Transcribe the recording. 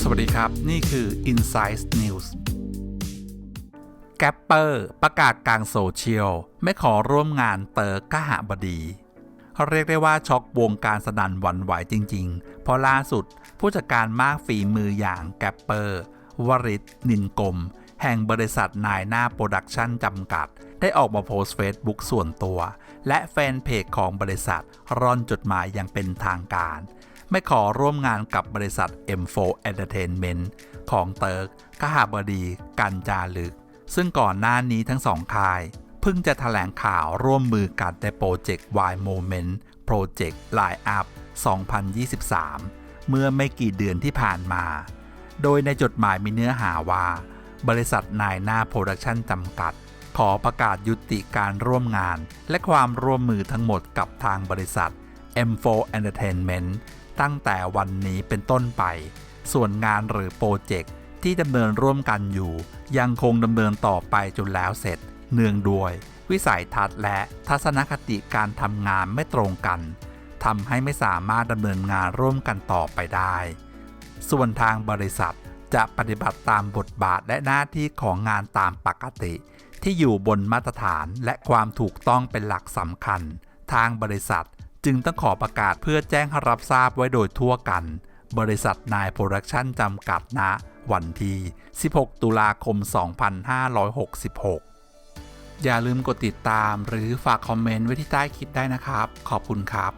สวัสดีครับ นี่คือ Insight News แกปเปอร์ประกาศกลางโซเชียล ไม่ขอร่วมงานเตอร์กหบดี เรียกได้ว่าช็อกวงการสนันหวันไหวจริง ๆ เพราะล่าสุดผู้จัดการมากฝีมืออย่างแกปเปอร์วริศนินกรม แห่งบริษัทนายหน้าโปรดักชั่นจำกัด ได้ออกมาโพสต์เฟซบุ๊กส่วนตัว และแฟนเพจของบริษัทร่อนจดหมายอย่างเป็นทางการ ไม่ขอร่วมงานกับบริษัท M4 Entertainment ของเติร์กกหบดี กันจาลึก ซึ่งก่อนหน้านี้ทั้งสองค่ายเพิ่งจะแถลงข่าวร่วมมือกันในโปรเจกต์ Y Moment Project Line Up 2023 เมื่อไม่กี่เดือนที่ผ่านมา โดยในจดหมายมีเนื้อหาว่า บริษัทนายหน้าโปรดักชั่นจำกัด ขอประกาศยุติการร่วมงาน และความร่วมมือทั้งหมดกับทางบริษัท M4 Entertainment ตั้งแต่วันนี้เป็นต้นไป ส่วนงานหรือโปรเจกต์ที่ดำเนินร่วมกันอยู่ ยังคงดำเนินต่อไปจนแล้วเสร็จ เนื่องด้วย วิสัยทัศน์และทัศนคติการทำงานไม่ตรงกันทำให้ไม่สามารถดำเนินงานร่วมกันต่อไปได้ ส่วนทางบริษัท จะปฏิบัติตามบทบาทและหน้าที่ของงานตามปกติ ที่อยู่บนมาตรฐานและความถูกต้องเป็นหลักสำคัญ ทางบริษัทจึงต้องขอประกาศเพื่อแจ้งให้รับทราบไว้โดยทั่วกัน บริษัทนายโปรดักชั่นจำกัดณวันที่ 16 ตุลาคม 2566 อย่าลืมกดติดตามหรือฝากคอมเมนต์ไว้ที่ใต้คลิปได้นะครับ ขอบคุณครับ